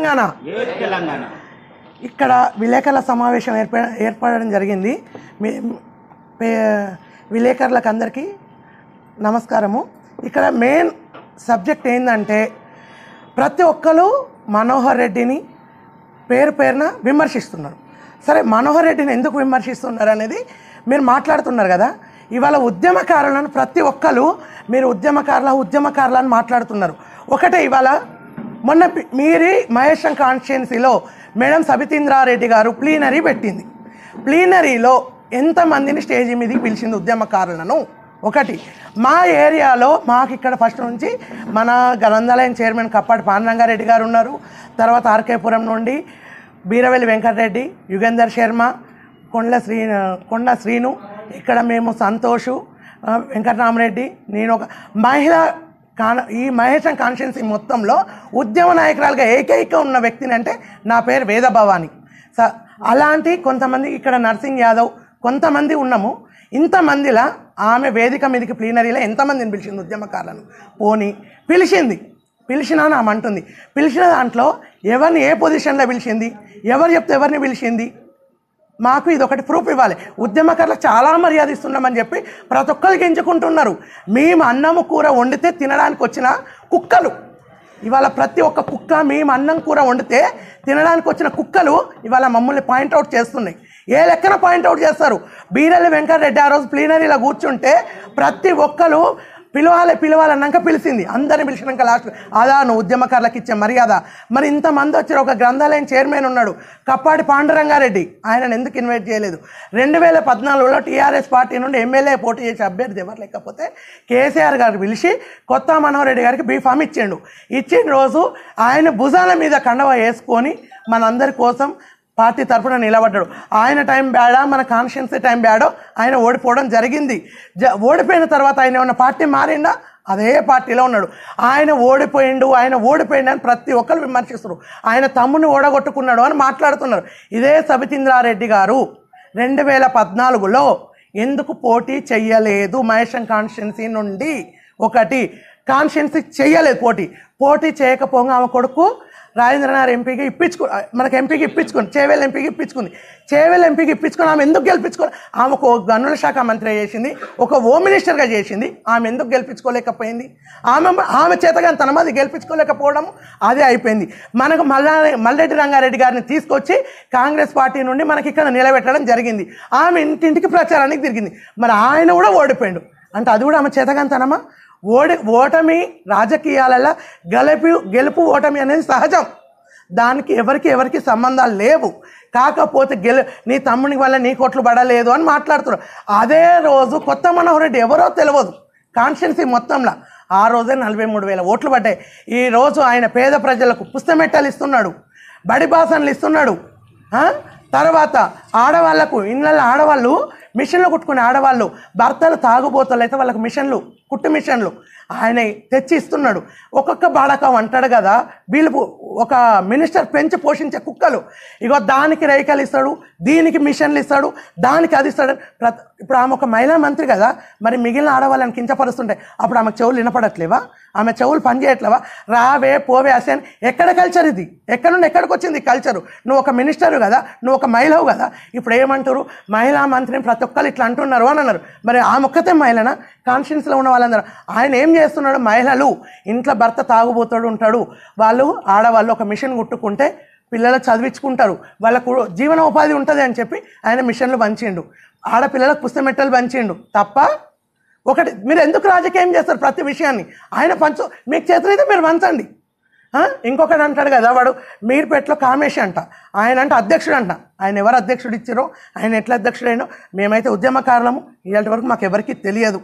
తెలంగాణ. తెలంగాణ. ఇక్కడ విలేకరుల సమావేశం ఏర్ప ఏర్పడడం జరిగింది. మీ పే- విలేకరులకు అందరికీ నమస్కారము. ఇక్కడ మెయిన్ సబ్జెక్ట్ ఏంటంటే ప్రతి ఒక్కరు మనోహర్ రెడ్డిని పేరు పేరున విమర్శిస్తున్నారు. సరే మనోహర్ రెడ్డిని ఎందుకు విమర్శిస్తున్నారు అనేది మీరు మాట్లాడుతున్నారు కదా. ఇవాళ ఉద్యమకారులను ప్రతి ఒక్కరు మీరు ఉద్యమకారుల ఉద్యమకారులు అని మాట్లాడుతున్నారు. ఒకటే ఇవాళ మొన్న పి- మీరి మహేశం కాన్స్టిట్యున్సీలో మేడం సబితీంద్రారెడ్డి గారు ప్లీనరీ పెట్టింది. ప్లీనరీలో ఎంతమందిని స్టేజ్ మీదకి పిలిచింది ఉద్యమకారులను? ఒకటి మా ఏరియాలో మాకు ఇక్కడ ఫస్ట్ నుంచి మన గ్రంథాలయం చైర్మన్ కప్పాటి పాండురంగారెడ్డి గారు ఉన్నారు. తర్వాత ఆర్కేపురం నుండి బీరవెల్లి వెంకటరెడ్డి యుగేందర్ శర్మ కొండ శ్రీ కొండ శ్రీను ఇక్కడ మేము సంతోషు వెంకటరామరెడ్డి నేను ఒక మహిళ కాన ఈ మహేశం కాన్షియన్సీ మొత్తంలో ఉద్యమ నాయకురాలుగా ఏకైక ఉన్న వ్యక్తిని అంటే నా పేరు వేదభవాని. స అలాంటి కొంతమంది ఇక్కడ నర్సింగ్ యాదవ్ కొంతమంది ఉన్నాము. ఇంతమందిలా ఆమె వేదిక మీదకి ప్లీనరీలో ఎంతమందిని పిలిచింది ఉద్యమకారులను? పోని పిలిచింది. పిలిచినా అని ఆమె అంటుంది పిలిచిన దాంట్లో ఎవరిని ఏ పొజిషన్లో పిలిచింది? ఎవరు చెప్తే ఎవరిని పిలిచింది? మాకు ఇది ఒకటి ప్రూఫ్ ఇవ్వాలి. ఉద్యమకారులకు చాలా మర్యాద ఇస్తున్నామని చెప్పి ప్రతి ఒక్కరికి ఎంచుకుంటున్నారు మేము అన్నము కూర వండితే తినడానికి వచ్చిన కుక్కలు. ఇవాళ ప్రతి ఒక్క కుక్క మేము అన్నం కూర వండితే తినడానికి వచ్చిన కుక్కలు ఇవాళ మమ్మల్ని పాయింట్అవుట్ చేస్తున్నాయి. ఏ లెక్కన పాయింట్అవుట్ చేస్తారు? బీరెల్లి వెంకటరెడ్డి ఆ రోజు ప్లీనరీలో కూర్చుంటే ప్రతి ఒక్కరు పిలవాలి పిలవాలన్నాక పిలిచింది. అందరిని పిలిచినాక లాస్ట్ అదా నువ్వు ఉద్యమకారులకు ఇచ్చే మర్యాద. మరి ఇంతమంది వచ్చారు ఒక గ్రంథాలయం చైర్మన్ ఉన్నాడు కప్పాడి పాండురంగారెడ్డి. ఆయనను ఎందుకు ఇన్వైట్ చేయలేదు? రెండు వేల పద్నాలుగులో టీఆర్ఎస్ పార్టీ నుండి ఎమ్మెల్యే పోటీ చేసే అభ్యర్థి ఎవరు లేకపోతే కేసీఆర్ గారు పిలిచి కొత్త మనోహరెడ్డి గారికి బీఫామ్ ఇచ్చిండు. ఇచ్చిన రోజు ఆయన భుజాల మీద కండవ వేసుకొని మనందరి కోసం పార్టీ తరఫున నిలబడ్డాడు. ఆయన టైం బ్యాడా మన కాన్షియన్సీ టైం బ్యాడో ఆయన ఓడిపోవడం జరిగింది. జ ఓడిపోయిన తర్వాత ఆయన ఏమన్నా పార్టీ మారిందా? అదే పార్టీలో ఉన్నాడు. ఆయన ఓడిపోయిండు ఆయన ఓడిపోయిండు అని ప్రతి ఒక్కరు విమర్శిస్తారు ఆయన తమ్ముని ఓడగొట్టుకున్నాడు అని మాట్లాడుతున్నారు. ఇదే సబితీంద్రారెడ్డి గారు రెండు వేల పద్నాలుగులో ఎందుకు పోటీ చెయ్యలేదు మహేశం కాన్స్టిట్యున్సీ నుండి? ఒకటి కాన్స్టిట్యున్సీ చెయ్యలేదు పోటీ. పోటీ చేయకపోగా ఆమె కొడుకు రాజేంద్రనాథ్ ఎంపీకి ఇప్పించుకు మనకు ఎంపీకి ఇప్పించుకుంది చేవేల్ ఎంపీకి ఇప్పించుకుంది. చేవేల్ ఎంపీకి ఇప్పించుకొని ఆమె ఎందుకు గెలిపించుకోవాలి ఆమె ఒక గనుల శాఖ మంత్రి చేసింది ఒక హోమ్ మినిస్టర్గా చేసింది ఆమె ఎందుకు గెలిపించుకోలేకపోయింది? ఆమె ఆమె చేతగా తన మంది గెలిపించుకోలేకపోవడం అదే అయిపోయింది. మనకు మల్లా మల్లెడ్డి రంగారెడ్డి గారిని తీసుకొచ్చి కాంగ్రెస్ పార్టీ నుండి మనకి ఇక్కడ నిలబెట్టడం జరిగింది. ఆమె ఇంటింటికి ప్రచారానికి తిరిగింది. మరి ఆయన కూడా ఓడిపోయాడు. అంటే అది కూడా ఆమె చేతగాంతనమా ఓడి ఓటమి రాజకీయాలలో గెలుపు గెలుపు ఓటమి అనేది సహజం. దానికి ఎవరికి ఎవరికి సంబంధాలు లేవు. కాకపోతే గెలు నీ తమ్ముని వల్ల నీ కోట్లు పడలేదు అని మాట్లాడుతున్నారు. అదే రోజు కొత్త మనోహర్ రెడ్డి ఎవరో తెలియదు కాన్స్టిట్యున్సీ మొత్తంలో ఆ రోజే నలభై మూడు వేల ఓట్లు పడ్డాయి. ఈ రోజు ఆయన పేద ప్రజలకు పుస్తమెట్టలు ఇస్తున్నాడు. బడి ఇస్తున్నాడు. తర్వాత ఆడవాళ్ళకు ఇళ్ళల్లో ఆడవాళ్ళు మిషన్లు కుట్టుకునే ఆడవాళ్ళు భర్తలు తాగుబోతలు అయితే వాళ్ళకి మిషన్లు కుట్టు మిషన్లు ఆయన తెచ్చి ఇస్తున్నాడు. ఒక్కొక్క బాడకం అంటాడు కదా వీళ్ళు ఒక మినిస్టర్ పెంచి పోషించే కుక్కలు. ఇగో దానికి రైకలు ఇస్తాడు దీనికి మిషన్లు ఇస్తాడు దానికి అది ఇస్తాడు. ప్రతి ఇప్పుడు ఆమె ఒక మహిళా మంత్రి కదా మరి మిగిలిన ఆడవాళ్ళని కించపరుస్తుంటాయి అప్పుడు ఆమెకు చెవులు వినపడట్లేవా? ఆమె చెవులు పనిచేయట్లేవా రావే పోవే అసే ఎక్కడ కల్చర్ ఇది? ఎక్కడ నుండి ఎక్కడికి వచ్చింది కల్చరు నువ్వు ఒక మినిస్టరు కదా నువ్వు ఒక మహిళవు కదా ఇప్పుడు ఏమంటారు మహిళా మంత్రిని ప్రతి ఒక్కరు ఇట్లా అంటున్నారు అని అన్నారు. మరి ఆ ఒక్కతే మహిళనా? కాన్షియన్స్లో ఉన్న వాళ్ళందరూ ఆయన ఏం చేస్తున్నాడు? మహిళలు ఇంట్లో భర్త తాగుబోతాడు ఉంటాడు. వాళ్ళు ఆడవాళ్ళు ఒక మిషన్ కుట్టుకుంటే పిల్లలు చదివించుకుంటారు. వాళ్ళకు జీవనోపాధి ఉంటుంది అని చెప్పి ఆయన మిషన్లు పంచిండు. ఆడపిల్లలకు పుస్తమెట్టలు పంచిండు. తప్ప ఒకటి మీరు ఎందుకు రాజకీయం చేస్తారు ప్రతి విషయాన్ని? ఆయన పంచు మీకు చేతులైతే మీరు పంచండి. ఇంకొకటి అంటాడు కదా వాడు మీర్పేటలో కామేషి అంట. ఆయన అంటే అధ్యక్షుడు అంట ఆయన ఎవరు అధ్యక్షుడు ఇచ్చారో ఆయన ఎట్లా అధ్యక్షుడైనో మేమైతే ఉద్యమకారులము. ఇలాంటి వరకు మాకు ఎవరికీ తెలియదు.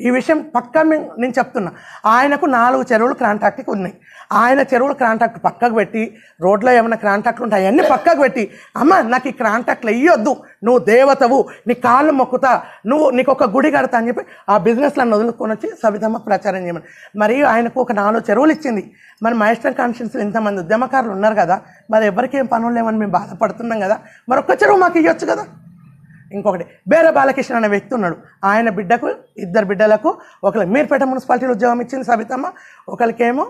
ఈ విషయం పక్కా మేము నేను చెప్తున్నా. ఆయనకు నాలుగు చెరువులు కాంట్రాక్ట్కి ఉన్నాయి. ఆయన చెరువులు కాంట్రాక్ట్ పక్కకు పెట్టి రోడ్లో ఏమైనా కాంట్రాక్ట్లు ఉంటాయి అవన్నీ పక్కకు పెట్టి అమ్మ నాకు ఈ కాంట్రాక్ట్లు ఇయ్యొద్దు. నువ్వు దేవతవు నీ కాళ్ళు మొక్కుతా నువ్వు నీకు ఒక గుడి కడతా అని చెప్పి ఆ బిజినెస్లను వదులుకొని వచ్చి సవితమ్మ ప్రచారం చేయమని. మరియు ఆయనకు ఒక నాలుగు చెరువులు ఇచ్చింది. మరి మైస్టర్ కాన్షియన్స్ ఇంతమంది ఉద్యమకారులు ఉన్నారు కదా మరి ఎవరికి ఏం పనులు లేవని మేము బాధపడుతున్నాం కదా మరి ఒక్క చెరువు మాకు ఇవ్వచ్చు కదా. ఇంకొకటి బేర బాలకృష్ణ అనే వ్యక్తి ఉన్నాడు. ఆయన బిడ్డకు ఇద్దరు బిడ్డలకు ఒకరికి మీర్పేట మున్సిపాలిటీలో ఉద్యోగం ఇచ్చింది సబితమ్మ ఒకరికేమో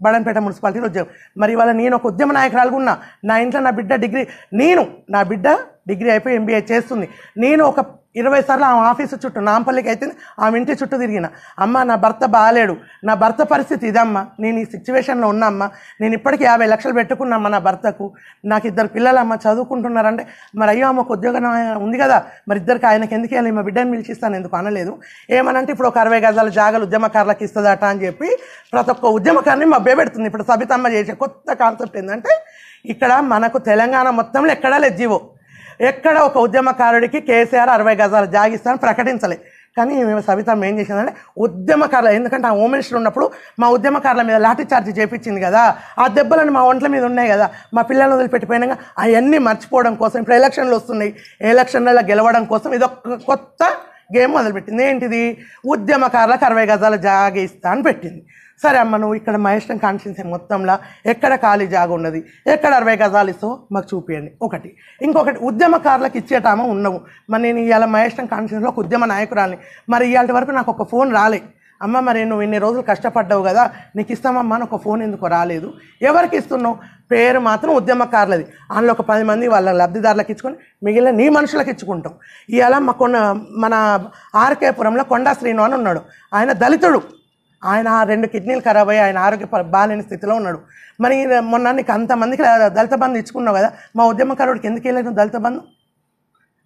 బడంపేట మున్సిపాలిటీలో ఉద్యోగం. మరి ఇవాళ నేను ఒక ఉద్యమ నాయకురాలుగా ఉన్నా నా ఇంట్లో నా బిడ్డ డిగ్రీ నేను నా బిడ్డ డిగ్రీ అయిపోయి ఎంబీఏ చేస్తుంది. నేను ఒక ఇరవై సార్లు ఆమె ఆఫీసు చుట్టూ నాంపల్లికి అయితే ఆమె ఇంటి చుట్టూ తిరిగిన. అమ్మ నా భర్త బాగాలేడు నా భర్త పరిస్థితి ఇదమ్మా. నేను ఈ సిచ్యువేషన్లో ఉన్నామ్మా నేను ఇప్పటికీ యాభై లక్షలు పెట్టుకున్నామ్మా నా భర్తకు. నాకు ఇద్దరు పిల్లలమ్మ చదువుకుంటున్నారంటే మరి అయ్యో అమ్మకు ఉద్యోగం ఉంది కదా. మరి ఇద్దరికి ఆయనకి ఎందుకు వెళ్ళి మా బిడ్డని పిలిచిస్తాను ఎందుకు అనలేదు. ఏమనంటే ఇప్పుడు ఒక అరవై గజాల జాగాలు ఉద్యమకారులకు ఇస్తుందట అని చెప్పి ప్రతి ఒక్క ఉద్యమకారిని మా బేబెడుతుంది ఇప్పుడు సబితమ్మ చేసే కొత్త కాన్సెప్ట్ ఏంటంటే ఇక్కడ మనకు తెలంగాణ మొత్తంలో ఎక్కడా లేదు జీవో. ఎక్కడ ఒక ఉద్యమకారుడికి కేసీఆర్ అరవై గజాలు జాగిస్తాను ప్రకటించలే. కానీ మేము సవితం ఏం చేసిందంటే ఉద్యమకారులు ఎందుకంటే ఆ హోమ్ మినిస్టర్ ఉన్నప్పుడు మా ఉద్యమకారుల మీద లాఠీ చార్జ్ చేపించింది కదా ఆ దెబ్బలను మా ఒంట్ల మీద ఉన్నాయి కదా మా పిల్లలను వదిలిపెట్టిపోయినాక అవన్నీ మర్చిపోవడం కోసం ఇప్పుడు ఎలక్షన్లు వస్తున్నాయి. ఎలక్షన్లలో గెలవడం కోసం ఇది ఒక కొత్త గేమ్ మొదలుపెట్టింది. ఏంటిది? ఉద్యమకారులకు అరవై గజాల జాగ ఇస్తా అని పెట్టింది. సరే అమ్మ నువ్వు ఇక్కడ మహేష్టం కాన్షియన్స్ మొత్తంలో ఎక్కడ ఖాళీ జాగ ఉన్నది? ఎక్కడ అరవై గజాలు ఇస్తావు మాకు చూపించండి ఒకటి. ఇంకొకటి ఉద్యమకారులకు ఇచ్చేటామో ఉండవు. మరి నేను ఇవాళ మహేష్టం కాన్షియన్స్లో ఒక ఉద్యమ నాయకురాలి మరి ఇవాళ వరకు నాకు ఒక ఫోన్ రాలే. అమ్మ మరి నువ్వు ఇన్ని రోజులు కష్టపడ్డావు కదా నీకు ఇస్తామమ్మా అని ఒక ఫోన్ ఎందుకు రాలేదు. ఎవరికి ఇస్తున్నావు? పేరు మాత్రం ఉద్యమకారులది. అందులో ఒక పది మంది వాళ్ళ లబ్ధిదారులకు ఇచ్చుకొని మిగిలిన నీ మనుషులకు ఇచ్చుకుంటాం. ఇవాళ మా కొన్న మన ఆర్కేపురంలో కొండా శ్రీను అని ఉన్నాడు. ఆయన దళితుడు. ఆయన రెండు కిడ్నీలు ఖరాబ్ అయ్యి ఆయన ఆరోగ్య బాలేని స్థితిలో ఉన్నాడు. మరి మొన్న నీకు అంతమందికి దళిత బంధు ఇచ్చుకున్నావు కదా మా ఉద్యమకారుడికి ఎందుకు వెళ్ళాను దళిత బంధు?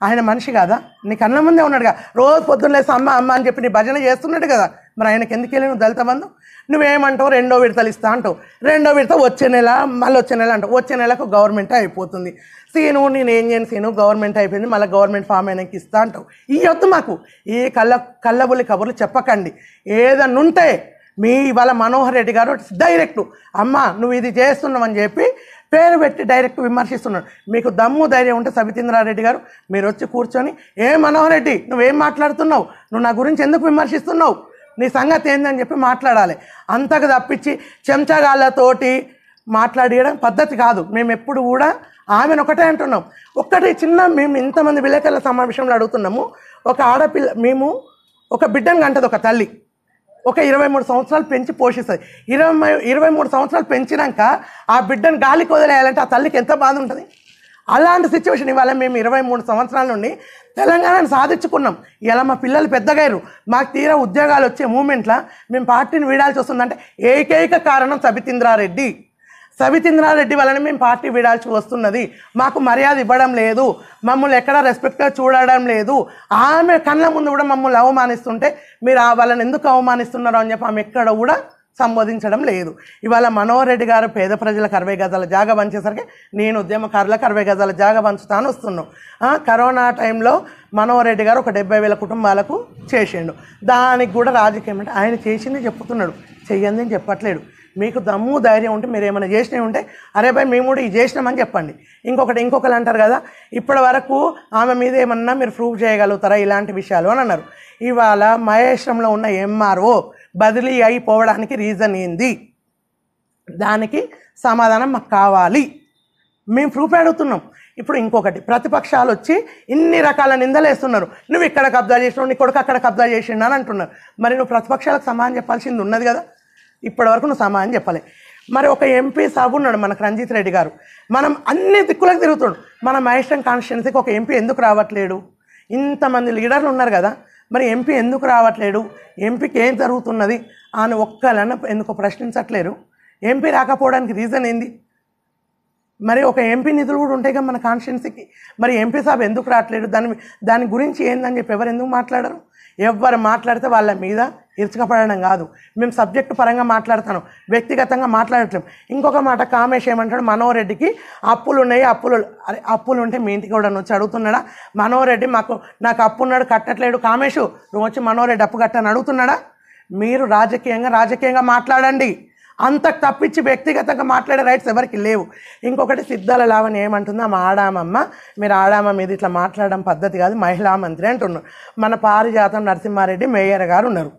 ఆయన మనిషి కాదా? నీ కళ్ళ ముందే ఉన్నాడుగా. రోజు పొద్దున్న లేసి అమ్మ అమ్మ అని చెప్పి నీ భజన చేస్తున్నాడు కదా. మరి ఆయనకి ఎందుకు వెళ్ళి నువ్వు దళిత బంధు నువ్వేమంటావు? రెండో విడతలు ఇస్తా అంటావు. రెండో విడత వచ్చే నెల మళ్ళీ వచ్చే నెల అంటావు. వచ్చే నెలకు గవర్నమెంట్ అయిపోతుంది. సీను నేను ఏం చేయను సీను? గవర్నమెంట్ అయిపోయింది. మళ్ళీ గవర్నమెంట్ ఫామ్ అయినాక ఇస్తా అంటావు. ఈ వద్దు మాకు. ఈ కళ్ళ కళ్ళబుల్లి కబుర్లు చెప్పకండి. ఏదన్నా ఉంటే మీ ఇవాళ మనోహర్ రెడ్డి గారు డైరెక్ట్ అమ్మ నువ్వు ఇది చేస్తున్నావు అని చెప్పి పేరు పెట్టి డైరెక్ట్ విమర్శిస్తున్నాడు. మీకు దమ్ము ధైర్యం ఉంటే సబితేంద్రారెడ్డి గారు మీరు వచ్చి కూర్చొని ఏ మనోహర్ రెడ్డి నువ్వేం మాట్లాడుతున్నావు? నువ్వు నా గురించి ఎందుకు విమర్శిస్తున్నావు? నీ సంగతి ఏందని చెప్పి మాట్లాడాలి. అంతకు తప్పించి చెంచగాళ్ళతోటి మాట్లాడడం పద్ధతి కాదు. మేము ఎప్పుడు కూడా ఆమెను ఒకటే అంటున్నాం. ఒక్కటి చిన్న మేము ఇంతమంది విలేకరుల సమావేశంలో అడుగుతున్నాము. ఒక ఆడపిల్ల మేము ఒక బిడ్డను కంటది ఒక తల్లి. ఒక ఇరవై మూడు సంవత్సరాలు పెంచి పోషిస్తుంది. ఇరవై ఇరవై మూడు సంవత్సరాలు పెంచినాక ఆ బిడ్డను గాలికి వదిలేయాలంటే ఆ తల్లికి ఎంత బాధ ఉంటుంది? అలాంటి సిచ్యువేషన్ ఇవాళ మేము ఇరవై మూడు సంవత్సరాల నుండి తెలంగాణను సాధించుకున్నాం. ఇలా మా పిల్లలు పెద్దగారు మాకు తీరా ఉద్యోగాలు వచ్చే మూమెంట్లో మేము పార్టీని వీడాల్సి వస్తుందంటే ఏకైక కారణం సబితింద్రారెడ్డి. సబితేంద్రారెడ్డి వలన మేము పార్టీ విడాల్సి వస్తున్నది. మాకు మర్యాద ఇవ్వడం లేదు. మమ్మల్ని ఎక్కడా రెస్పెక్ట్గా చూడడం లేదు. ఆమె కళ్ళ ముందు కూడా మమ్మల్ని అవమానిస్తుంటే మీరు ఆ వాళ్ళని ఎందుకు అవమానిస్తున్నారో అని చెప్పి ఆమె ఎక్కడ కూడా సంబోధించడం లేదు. ఇవాళ మనోహర్ రెడ్డి గారు పేద ప్రజలకు అరవై గజాల జాగా పంచేసరికి నేను ఉద్యమకారులకు అరవై గజాల జాగా పంచుతాను వస్తున్నాం. కరోనా టైంలో మనోహర్ రెడ్డి గారు ఒక డెబ్బై వేల కుటుంబాలకు చేసిండు. దానికి కూడా రాజకీయం అంటే ఆయన చేసింది చెప్తున్నాడు. చెయ్యంది అని చెప్పట్లేడు మీకు దమ్ము ధైర్యం ఉంటే మీరు ఏమైనా చేసినవి ఉంటే అరే భయ్ మేము కూడా ఇది చేసినామని చెప్పండి. ఇంకొకటి ఇంకొకరు అంటారు కదా ఇప్పటి వరకు ఆమె మీద ఏమన్నా మీరు ప్రూవ్ చేయగలుగుతారా ఇలాంటి విషయాలు అని అన్నారు. ఇవాళ మహేశ్వరంలో ఉన్న ఎంఆర్ఓ బదిలీ అయిపోవడానికి రీజన్ ఏంది? దానికి సమాధానం మాకు కావాలి. మేము ప్రూఫ్ అడుగుతున్నాం. ఇప్పుడు ఇంకొకటి ప్రతిపక్షాలు వచ్చి ఇన్ని రకాల నిందలు వేస్తున్నారు నువ్వు ఇక్కడ కబ్జా చేసినావు నీ కొడుకు అక్కడ కబ్జా చేసిండు అని అంటున్నారు. మరి నువ్వు ప్రతిపక్షాలకు సమాధానం చెప్పాల్సింది ఉన్నది కదా. ఇప్పటివరకు నువ్వు సమాధానం చెప్పలే. మరి ఒక ఎంపీ సాబు ఉన్నాడు మనకు రంజిత్ రెడ్డి గారు. మనం అన్ని దిక్కులకు తిరుగుతాడు మన మహేష్టం కాన్స్టిట్యున్సీకి ఒక ఎంపీ ఎందుకు రావట్లేడు? ఇంతమంది లీడర్లు ఉన్నారు కదా మరి ఎంపీ ఎందుకు రావట్లేడు? ఎంపీకి ఏం జరుగుతున్నది? అని ఒక్కలన్న ఎందుకు ప్రశ్నించట్లేరు? ఎంపీ రాకపోవడానికి రీజన్ ఏంది? మరి ఒక ఎంపీ నిధులు కూడా ఉంటాయి కదా మన కాన్స్టిట్యున్సీకి. మరి ఎంపీ సాబ్ ఎందుకు రావట్లేడు? దాని దాని గురించి ఏందని చెప్పి ఎవరు ఎందుకు మాట్లాడరు? ఎవరు మాట్లాడితే వాళ్ళ మీద ఇరుచుకపడడం కాదు. మేము సబ్జెక్టు పరంగా మాట్లాడతాను వ్యక్తిగతంగా మాట్లాడట్లేం. ఇంకొక మాట కామేష్ ఏమంటాడు మనోరెడ్డికి అప్పులు ఉన్నాయి అప్పులు అరే అప్పులు ఉంటే మీ ఇంటికి కూడా వచ్చి అడుగుతున్నాడా? మనోరెడ్డి మాకు నాకు అప్పు ఉన్నాడు కట్టట్లేడు. కామేషు నువ్వు వచ్చి మనోరెడ్డి అప్పు కట్టని అడుగుతున్నాడా? మీరు రాజకీయంగా రాజకీయంగా మాట్లాడండి. అంతకు తప్పించి వ్యక్తిగతంగా మాట్లాడే రైట్స్ ఎవరికి లేవు. ఇంకొకటి సిద్ధాల లావని ఏమంటుందో ఆమె ఆడామమ్మ మీరు ఆడామ మీద ఇట్లా మాట్లాడడం పద్ధతి కాదు మహిళా మంత్రి అంటున్నారు మన పారిజాతం నరసింహారెడ్డి మేయర్ గారు ఉన్నారు.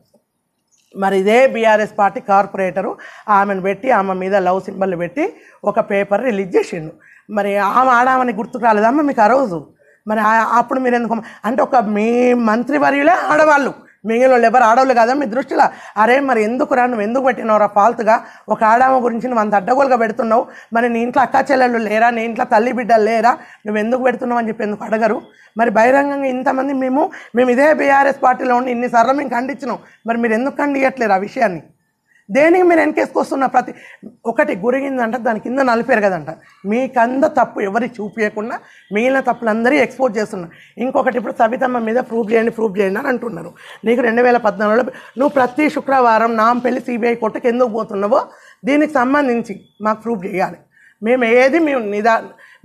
మరి ఇదే బీఆర్ఎస్ పార్టీ కార్పొరేటరు ఆమెను పెట్టి ఆమె మీద లవ్ సింబల్ పెట్టి ఒక పేపర్ రిలీజ్ చేసిండు. మరి ఆమె ఆడామని గుర్తుకు రాలేదమ్మ మీకు ఆ రోజు? మరి అప్పుడు మీరు ఎందుకు అంటే ఒక మీ మంత్రివర్యులే ఆడవాళ్ళు. మిగిలిన వాళ్ళు ఎవరు ఆడవాళ్ళు కాదా? మీ దృష్టిలో అరే మరి ఎందుకు రా? నువ్వు ఎందుకు పెట్టినావు రా ఫాల్తుగా ఒక ఆడామ గురించి నువ్వు అంత అడ్డగోలుగా పెడుతున్నావు. మరి నీ ఇంట్లో అక్క చెల్లెళ్ళు లేరా? నీ ఇంట్లో తల్లి బిడ్డలు లేరా? నువ్వు ఎందుకు పెడుతున్నావు అని చెప్పి ఎందుకు అడగరు? మరి బహిరంగంగా ఇంతమంది మేము మేము ఇదే బీఆర్ఎస్ పార్టీలో ఉండి ఇన్నిసార్లు మేము ఖండించినాం. మరి మీరు ఎందుకు ఖండియట్లేరు ఆ విషయాన్ని? దేనికి మీరు వెనకేసుకొస్తున్న ప్రతి ఒకటి గురిగిందంట దాని కింద నలిపారు కదంట మీకంద తప్పు ఎవరి చూపించకుండా మిగిలిన తప్పులందరూ ఎక్స్పోర్ట్ చేస్తున్నారు ఇంకొకటి ఇప్పుడు సవితమ్మ మీద ప్రూఫ్ చేయండి ప్రూఫ్ చేయండి అని అంటున్నారు. నీకు రెండు వేల పద్నాలుగులో నువ్వు ప్రతి శుక్రవారం నాంపల్లి సిబిఐ కోర్టుకు ఎందుకు పోతున్నావో? దీనికి సంబంధించి మాకు ప్రూఫ్ చేయాలి. మేము ఏది మేము నిదా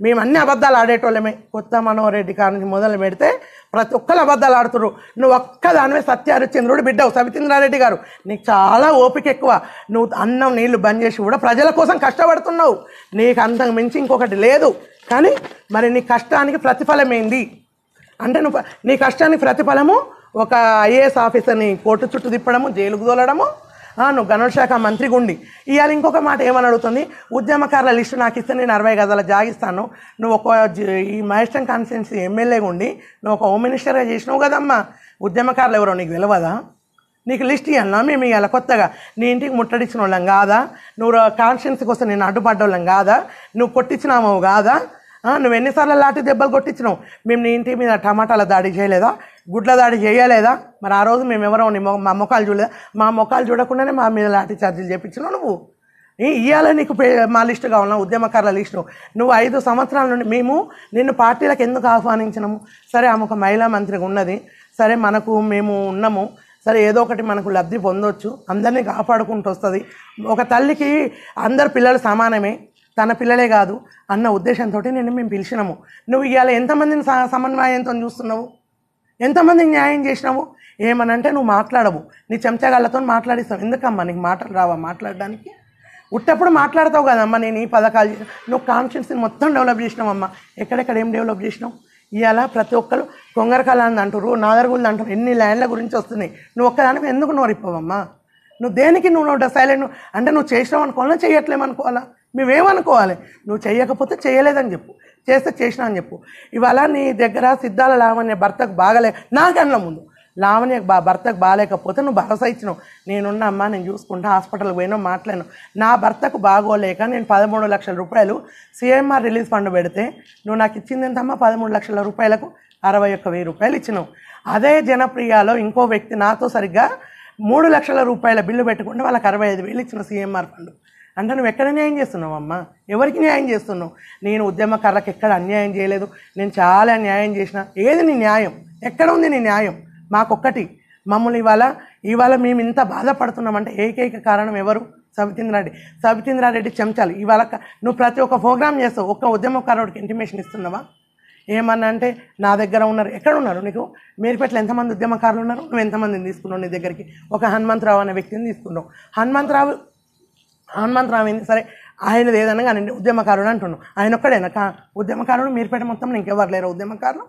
మేము అన్ని అబద్ధాలు ఆడేటోళ్ళమే. కొత్త మనోహరెడ్డి కాడ నుంచి మొదలు పెడితే ప్రతి ఒక్కరు అబద్ధాలు ఆడుతురు నువ్వు ఒక్కదానివే సత్యహరిచంద్రుడు బిడ్డవు సవితేంద్రారెడ్డి గారు. నీకు చాలా ఓపిక ఎక్కువ. నువ్వు అన్నం నీళ్ళు బంద్ చేసి కూడా ప్రజల కోసం కష్టపడుతున్నావు. నీకు అంతకు మించి ఇంకొకటి లేదు. కానీ మరి నీ కష్టానికి ప్రతిఫలం ఏంది? అంటే నువ్వు నీ కష్టానికి ప్రతిఫలము ఒక ఐఏఎస్ ఆఫీసర్ని కోర్టు చుట్టూ తిప్పడము జైలుకు తోలడము నువ్వు గనులశాఖ మంత్రి గుండి. ఇవాళ ఇంకొక మాట ఏమని అడుగుతుంది? ఉద్యమకారుల లిస్టు నాకు ఇస్తే నేను అరవై గదాల జాగిస్తాను. నువ్వు ఒక జ- ఈ మహేష్టం కాన్స్టిట్యున్సీ ఎమ్మెల్యేగా ఉండి నువ్వు ఒక హోమ్ మినిస్టర్గా చేసినావు కదమ్మా. ఉద్యమకారులు ఎవరో నీకు తెలియదా నీకు లిస్ట్ ఇవ్వాలన్నా మేము ఇవాళ కొత్తగా. నీ ఇంటికి ముట్టడిచ్చిన వాళ్ళం కాదా? నువ్వు కాన్స్టిట్యున్సీకి వస్తే నేను అడ్డుపడ్డోళ్ళం కాదా? నువ్వు కొట్టించినామో కాదా? నువ్వు ఎన్నిసార్లు లాఠీ దెబ్బలు కొట్టించినావు? మేము నీ ఇంటి మీద టమాటాల దాడి చేయలేదా? గుడ్ల దాడి చేయలేదా? మరి ఆ రోజు మేము ఎవరో మా ముఖాలు చూడలేదా మా ముఖాలు చూడకుండానే మా మీద లాఠీ ఛార్జీలు చేపించినావు నువ్వు. ఇవాళ నీకు మా లిస్టుగా కావాలా ఉద్యమకారుల లిస్టు. నువ్వు ఐదు సంవత్సరాల నుండి మేము నిన్ను పార్టీలకు ఎందుకు ఆహ్వానించినాము? సరే ఆమె ఒక మహిళా మంత్రిగా ఉన్నది. సరే మనకు మేము ఉన్నాము. సరే ఏదో ఒకటి మనకు లబ్ధి పొందొచ్చు. అందరినీ కాపాడుకుంటూ వస్తుంది. ఒక తల్లికి అందరు పిల్లలు సమానమే. తన పిల్లలే కాదు అన్న ఉద్దేశంతో నేను మేము పిలిచినాము. నువ్వు ఇవాళ ఎంతమందిని స- సమన్వయంతో చూస్తున్నావు? ఎంతమందికి న్యాయం చేసినావు? ఏమనంటే నువ్వు మాట్లాడవు. నీ చెంచగాళ్ళతో మాట్లాడిస్తావు. ఎందుకమ్మా నీకు మాటలు రావా మాట్లాడడానికి? ఉట్టప్పుడు మాట్లాడతావు కదమ్మా నేను ఈ పథకాలు నువ్వు కాన్షియన్స్ని మొత్తం డెవలప్ చేసినావమ్మా. ఎక్కడెక్కడ ఏం డెవలప్ చేసినావు? ఇవాళ ప్రతి ఒక్కరు కొంగరకాలని అంటారు నాదరగుళ్ళు అంటారు ఎన్ని ల్యాండ్ల గురించి వస్తున్నాయి? నువ్వు ఒక్కదానికి ఎందుకు నోరిపోవమ్మా? నువ్వు దేనికి నువ్వు నువ్వు సైలెంట్ అంటే నువ్వు చేసినావు అనుకోవాలా చేయట్లేమనుకోవాలా? మేమేమనుకోవాలి? నువ్వు చేయకపోతే చేయలేదని చెప్పు. చేస్తే చేసినా అని చెప్పు. ఇవాళ నీ దగ్గర సిద్ధాల లావణ్య భర్తకు బాగలే నాకన్నా ముందు. లావణ్య బా భర్తకు బాగాలేకపోతే నువ్వు భరోసా ఇచ్చినావు. నేనున్న అమ్మ నేను చూసుకుంటా హాస్పిటల్కి పోయినా మాట్లాడినావు. నా భర్తకు బాగోలేక నేను పదమూడు లక్షల రూపాయలు సిఎంఆర్ రిలీజ్ ఫండ్ పెడితే నువ్వు నాకు ఇచ్చింది ఎంతమ్మా? పదమూడు లక్షల రూపాయలకు అరవై ఒక్క వెయ్యి రూపాయలు ఇచ్చినావు. అదే జనప్రియాలో ఇంకో వ్యక్తి నాతో సరిగ్గా మూడు లక్షల రూపాయల బిల్లు పెట్టుకుంటే వాళ్ళకి అరవై ఐదు వేలు ఇచ్చిన సీఎంఆర్ ఫండ్. అంటే నువ్వు ఎక్కడ న్యాయం చేస్తున్నావు అమ్మ? ఎవరికి న్యాయం చేస్తున్నావు? నేను ఉద్యమకారులకు ఎక్కడ అన్యాయం చేయలేదు. నేను చాలా న్యాయం చేసిన. ఏది నీ న్యాయం? ఎక్కడ ఉంది నీ న్యాయం? మాకొక్కటి. మమ్మల్ని ఇవాళ ఇవాళ మేము ఇంత బాధపడుతున్నామంటే ఏకైక కారణం ఎవరు? సబితేంద్రారెడ్డి సబితేంద్రారెడ్డి చెంచాలి. ఇవాళ నువ్వు ప్రతి ఒక్క ప్రోగ్రామ్ చేస్తావు. ఒక్క ఉద్యమకారుడికి ఇంటిమేషన్ ఇస్తున్నావా? ఏమన్నా అంటే నా దగ్గర ఉన్నారు. ఎక్కడ ఉన్నారు నీకు? మీరుపేటలో ఎంతమంది ఉద్యమకారులు ఉన్నారు? నువ్వు ఎంతమందిని తీసుకున్నావు నీ దగ్గరికి? ఒక హనుమంతరావు అనే వ్యక్తిని తీసుకున్నావు. హనుమంతరావు హనుమంతరావు ఏంది సరే ఆయనది ఏదన్నా కానీ ఉద్యమకారుడు అంటున్నాం ఆయన ఒక్కడేనా? ఉద్యమకారుడు మీరుపేట మొత్తం ఇంకెవరు లేరు. ఉద్యమకారులు